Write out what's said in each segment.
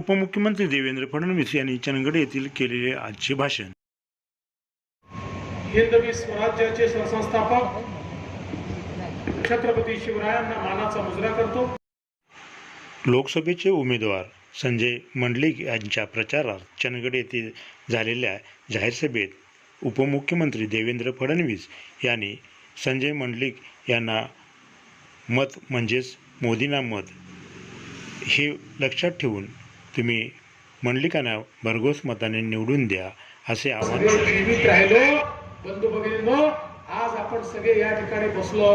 उपमुख्यमंत्री देवेंद्र फडणवीस यांनी चंदगड येथील केलेले आजचे भाषण. हिंदवी स्वराज्याचे सरसंस्थापक छत्रपती शिवरायांना मानाचा मुजरा करतो. लोकसभेचे उमेदवार संजय मंडलिक यांच्या प्रचारार्थ चंदगड येथे झालेल्या जाहीर सभेत उपमुख्यमंत्री देवेंद्र फडणवीस यांनी संजय मंडलिक यांना मत म्हणजेच मोदींना मत हे लक्षात ठेवून तुम्ही मंडलिकांना भरघोस मताने निवडून द्या असे आवाहन जीवित राहिलो बंधू भगिनींनो आज आपण सगळे या ठिकाणी बसलो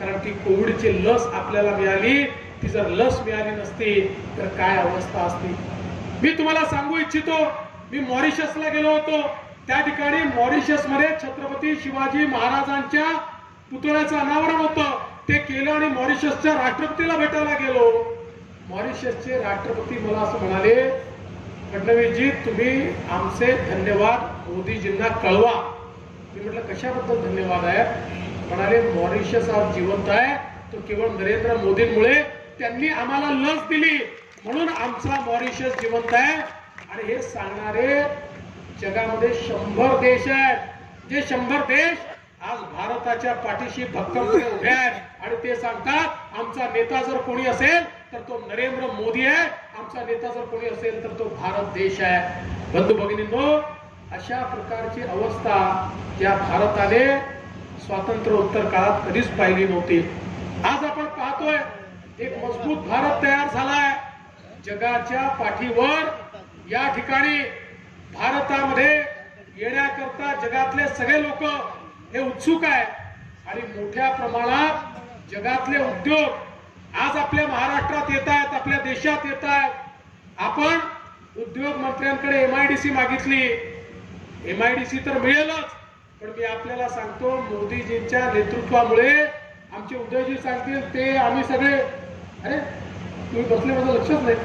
कारण ती कोविडची लस आपल्याला मिळाली. ती जर लस मिळाली नसती तर काय अवस्था असती? मी तुम्हाला सांगू इच्छितो मी मॉरिशसला गेलो होतो. त्या ठिकाणी मॉरिशसमध्ये छत्रपती शिवाजी महाराजांच्या पुतळ्याचं अनावरण होतं. ते केलं आणि मॉरिशसच्या राष्ट्रपतीला भेटायला गेलो. मॉरिशसचे राष्ट्रपती मला असं म्हणाले फडणवीसजी तुम्ही आमचे धन्यवाद मोदीजींना कळवा. मी म्हटलं कशाबद्दल धन्यवाद आहे? म्हणाले मॉरिशस आज जिवंत आहे. तो केवळ नरेंद्र मोदींमुळे त्यांनी आम्हाला लस दिली. म्हणून आमचा मॉरिशस जिवंत आहे. आणि हे सांगणारे जगामध्ये शंभर देश आहेत. जे शंभर देश आज भारताच्या पाठीशी भक्कमपणे उभे आहेत. आणि ते सांगतात आमचा नेता जर कोणी असेल तर तो नरेंद्र मोदी आहे. आमचा नेता जर कोणी असेल तर तो भारत देश आहे. बंधू भगिनींनो अशा प्रकारची अवस्था या भारताने स्वातंत्र्य उत्तर काळात कधीच पाहिली नव्हती. आज आपण पाहतोय एक मजबूत भारत तयार झालाय. जगाच्या पाठीवर या ठिकाणी भारतामध्ये येण्याकरता जगातले सगळे लोक हे उत्सुक आहे आणि मोठ्या प्रमाणात जगातले उद्योग आज आपल्या महाराष्ट्रात येत आहेत आपल्या देशात येत आहेत. आपण उद्योग मंत्र्यांकडे एमआयडीसी मागितली. एमआयडीसी तर मिळेलच पण मी आपल्याला सांगतो मोदीजींच्या नेतृत्वामुळे आमचे उदयजी सांगतील ते आम्ही सगळे अरे तुम्ही बसले माझं लक्षच नाही.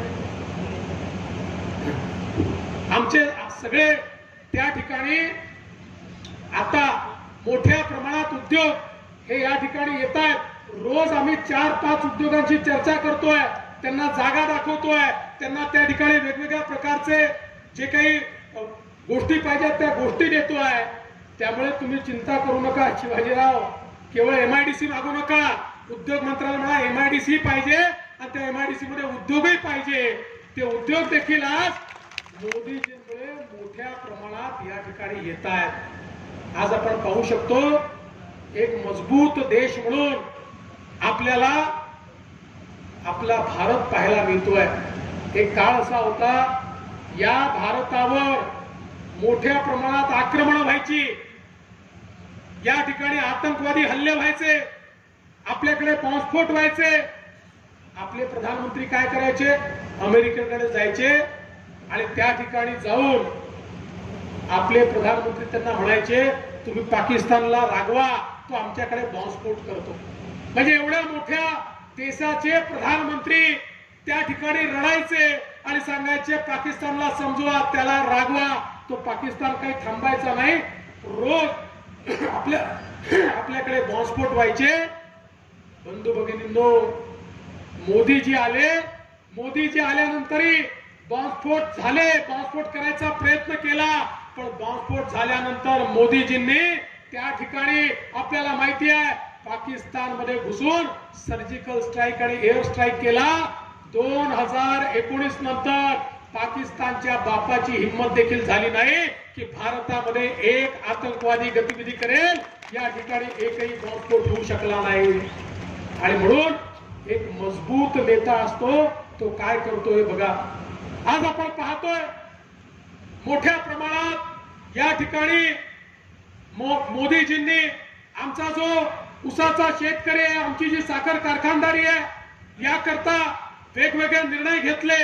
आमचे सगळे त्या ठिकाणी आता मोठ्या प्रमाणात उद्योग हे या ठिकाणी येत आहेत. रोज आम्ही चार पाच उद्योगांची चर्चा करतोय त्यांना जागा दाखवतोय त्यांना त्या ठिकाणी वेगवेगळ्या प्रकारचे जे काही गोष्टी पाहिजेत त्या गोष्टी देतोय. त्यामुळे तुम्ही चिंता करू नका शिवाजीराव. केवळ एमआयडीसी मागू नका. उद्योग मंत्रालय म्हणा एमआयडीसी पाहिजे आणि त्या एमआयडीसी मध्ये उद्योगही पाहिजे. ते उद्योग देखील आज मोदीजींमुळे मोठ्या प्रमाणात या ठिकाणी येत आहेत आज आपण पाहू शकतो एक मजबूत देश म्हणून आपल्याला आपला भारत पाहायला मिळतोय. एक काळ असा होता या भारतावर मोठ्या प्रमाणात आक्रमण व्हायची. या ठिकाणी आतंकवादी हल्ले व्हायचे आपल्याकडे बॉम्बस्फोट व्हायचे. आपले प्रधानमंत्री काय करायचे? अमेरिकेकडे जायचे आणि त्या ठिकाणी जाऊन आपले प्रधानमंत्री त्यांना म्हणायचे तुम्ही पाकिस्तानला रागवा तो आमच्याकडे बॉम्बस्फोट करतो. म्हणजे एवढ्या मोठ्या देशाचे प्रधानमंत्री त्या ठिकाणी रडायचे आणि सांगायचे पाकिस्तानला समजवा त्याला रागवा तो पाकिस्तान काही थांबायचा नाही. रोज आपल्या आपल्याकडे बॉम्बस्फोट व्हायचे. बंधू भगिनींनो मोदीजी आले. मोदीजी आल्यानंतरही बॉम्बस्फोट झाले. बॉम्बस्फोट करायचा प्रयत्न केला. पण बॉम्बस्फोट झाल्यानंतर मोदीजींनी त्या ठिकाणी आपल्याला माहिती आहे पाकिस्तानमध्ये घुसून सर्जिकल स्ट्राईक आणि एअर स्ट्राईक केला. दोन हजार एकोणीस नंतर पाकिस्तानच्या बापाची हिंमत देखील झाली नाही की भारतामध्ये एक आतंकवादी गतिविधी करेल. या ठिकाणी एकही बॉम्बस्फोट होऊ शकला नाही. आणि म्हणून एक मजबूत नेता असतो तो काय करतोय बघा. आज आपण पाहतोय मोठ्या प्रमाणात या ठिकाणी मो- मोदीजींनी आमचा जो उसाचा शेतकरी आहे आमची जी साखर कारखानदारी आहे याकरता वेगवेगळे निर्णय घेतले.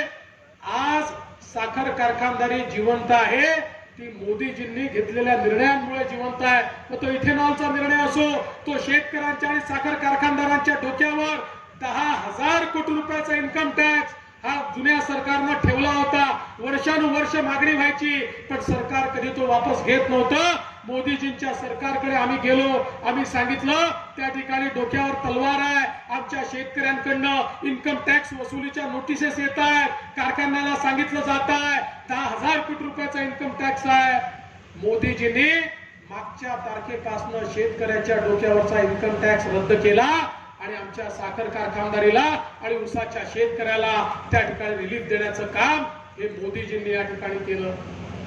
आज साखर कारखानदारी जिवंत आहे. ती मोदीजींनी घेतलेल्या निर्णयांमुळे जिवंत आहे. मग तो इथेनॉलचा निर्णय असो तो शेतकऱ्यांच्या आणि साखर कारखानदारांच्या डोक्यावर दहा हजार कोटी रुपयाचा इन्कम टॅक्स हा जुन्या सरकारनं ठेवला होता. वर्षानुवर्ष मागणी व्हायची पण सरकार कधी तो वापस घेत नव्हतं. मोदीजींच्या सरकारकडे आम्ही गेलो आम्ही सांगितलं त्या ठिकाणी डोक्यावर तलवार आहे आमच्या शेतकऱ्यांकडनं इन्कम टॅक्स वसुलीच्या नोटिसेस येत आहेत कारखान्याला सांगितलं जात आहे दहा हजार कोटी रुपयाचा इन्कम टॅक्स आहे. मोदीजींनी मागच्या तारखेपासून शेतकऱ्याच्या डोक्यावरचा इन्कम टॅक्स रद्द केला आणि आमच्या साखर कारखानदारीला आणि उसाच्या शेतकऱ्याला त्या ठिकाणी रिलीफ देण्याचं काम हे मोदीजींनी या ठिकाणी केलं.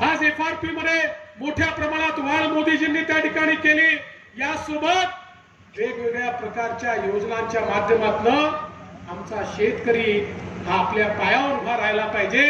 आज एफ आर पी मध्ये मोठ्या प्रमाणात वाढ मोदीजींनी त्या ठिकाणी केली. यासोबत वेगवेगळ्या प्रकारच्या योजनांच्या माध्यमातून आमचा शेतकरी हा आपल्या पायावर उभा राहायला पाहिजे.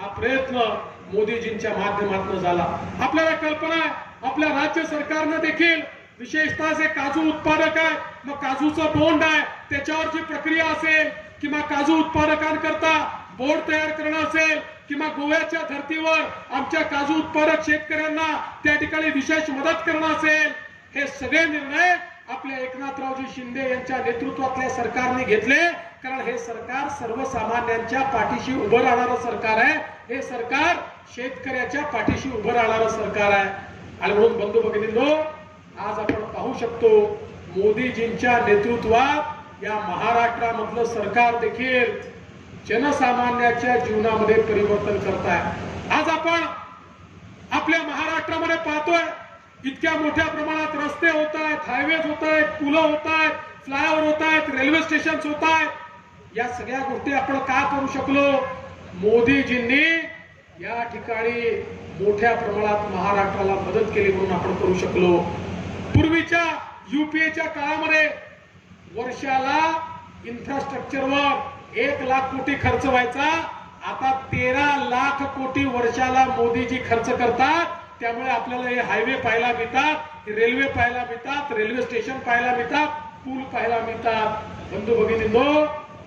हा प्रयत्न मोदीजींच्या माध्यमातून झाला. आपल्याला कल्पना आपल्या राज्य सरकारनं देखील विशेषतः जे काजू उत्पादक आहे मग काजूचं बोंड आहे त्याच्यावर जी प्रक्रिया असेल किंवा काजू उत्पादकांकरता बोर्ड तयार करणं असेल किंवा गोव्याच्या धर्तीवर आमच्या काजू उत्पादक शेतकऱ्यांना त्या ठिकाणी विशेष मदत करणं असेल हे सगळे निर्णय आपल्या एकनाथरावजी शिंदे यांच्या नेतृत्वातल्या सरकारने घेतले. कारण हे सरकार सर्वसामान्यांच्या पाठीशी उभं राहणारं सरकार आहे. हे सरकार शेतकऱ्याच्या पाठीशी उभं राहणारं सरकार आहे. आणि म्हणून बंधू भगिनींनो आज आपण पाहू शकतो मोदीजींच्या नेतृत्वात या महाराष्ट्रामधलं सरकार देखील जनसामान्याच्या जीवनामध्ये परिवर्तन करताय. आज आपण आपल्या महाराष्ट्रामध्ये पाहतोय इतक्या मोठ्या प्रमाणात रस्ते होत आहेत हायवेज होत आहेत पुलं होत आहेत फ्लायओव्हर होत आहेत रेल्वे स्टेशन होत आहेत या सगळ्या गोष्टी आपण का करू शकलो? मोदीजींनी या ठिकाणी मोठ्या प्रमाणात महाराष्ट्राला मदत केली म्हणून आपण करू शकलो. पूर्वीच्या युपीएच्या काळामध्ये वर्षाला इन्फ्रास्ट्रक्चरवर एक लाख कोटी खर्च व्हायचा. आता तेरा लाख कोटी वर्षाला मोदीजी खर्च करतात. त्यामुळे आपल्याला हे हायवे पाहायला मिळतात रेल्वे पाहायला मिळतात रेल्वे स्टेशन पाहायला मिळतात पूल पाहायला मिळतात. बंधू भगिनींनो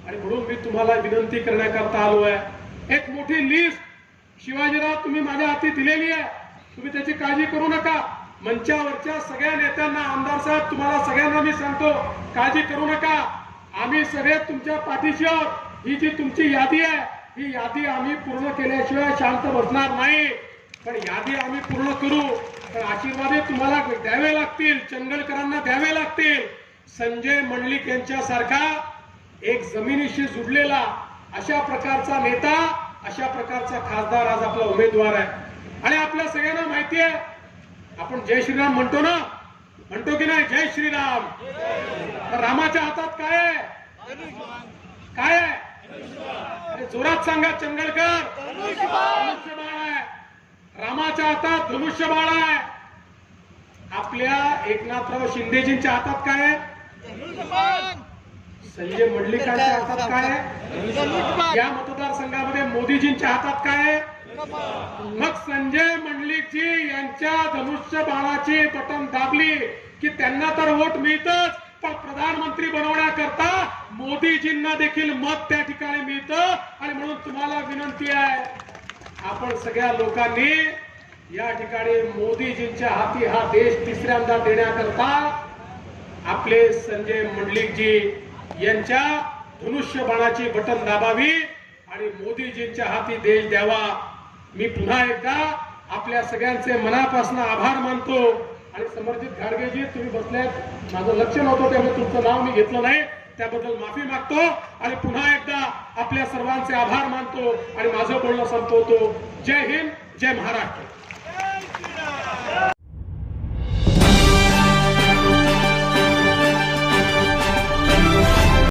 आणि म्हणून मी तुम्हाला विनंती करण्याकरता आलो आहे. एक मोठी लिस्ट शिवाजीराव तुम्ही माझ्या हाती दिलेली आहे. तुम्ही त्याची काळजी करू नका. मंचावरच्या सगळ्या नेत्यांना आमदार साहेब तुम्हाला सगळ्यांना मी सांगतो काळजी करू नका. आम्ही सगळे तुमच्या पाठीशी आहोत. ही जी तुमची यादी आहे ही यादी आम्ही पूर्ण केल्याशिवाय शांत बसणार नाही. पण यादी आम्ही पूर्ण करू. पण आशीर्वादही तुम्हाला द्यावे लागतील चंगलकरांना द्यावे लागतील. संजय मंडलिक यांच्यासारखा एक जमिनीशी जुडलेला अशा प्रकारचा नेता अशा प्रकारचा खासदार आज आपला उमेदवार आहे. आणि आपल्या सगळ्यांना माहिती आहे आपण जय श्रीराम म्हणतो ना म्हणतो की नाही जय श्रीराम. रामाच्या हातात काय आहे? काय आहे? जोरात सांगा चंगळकर धनुष्यबाण आहे. रामाच्या हातात धनुष्यबाण आहे. आपल्या एकनाथराव शिंदेजींच्या हातात काय आहे? संजय मंडलिकांच्या हातात काय आहे? या मतदारसंघामध्ये मोदीजींच्या हातात काय आहे? मग संजय मंडलिकजी यांच्या धनुष्य बाळाची बटन दाबली की त्यांना तर वोट मिळतच पण प्रधानमंत्री बनवण्याकरता मोदीजींना देखील मत त्या ठिकाणी मिळतं आणि म्हणून तुम्हाला विनंती आहे. आपण सगळ्या लोकांनी या ठिकाणी मोदीजींच्या हाती हा देश तिसऱ्यांदा देण्याकरता आपले संजय मंडलिकजी यांच्या धनुष्यबाणाची बटन दाबावी आणि मोदीजींच्या हाती देश द्यावा. मी पुन्हा एकदा आपल्या सगळ्यांचे मनापासून आभार मानतो. आणि समर्जित घाडगेजी तुम्ही बसल्यात माझं लक्ष नव्हतं त्यामुळे तुमचं नाव मी घेतलं नाही. त्याबद्दल माफी मागतो. आणि पुन्हा एकदा आपल्या सर्वांचे आभार मानतो. आणि माझं बोलणं संपवतो. जय हिंद जय महाराष्ट्र.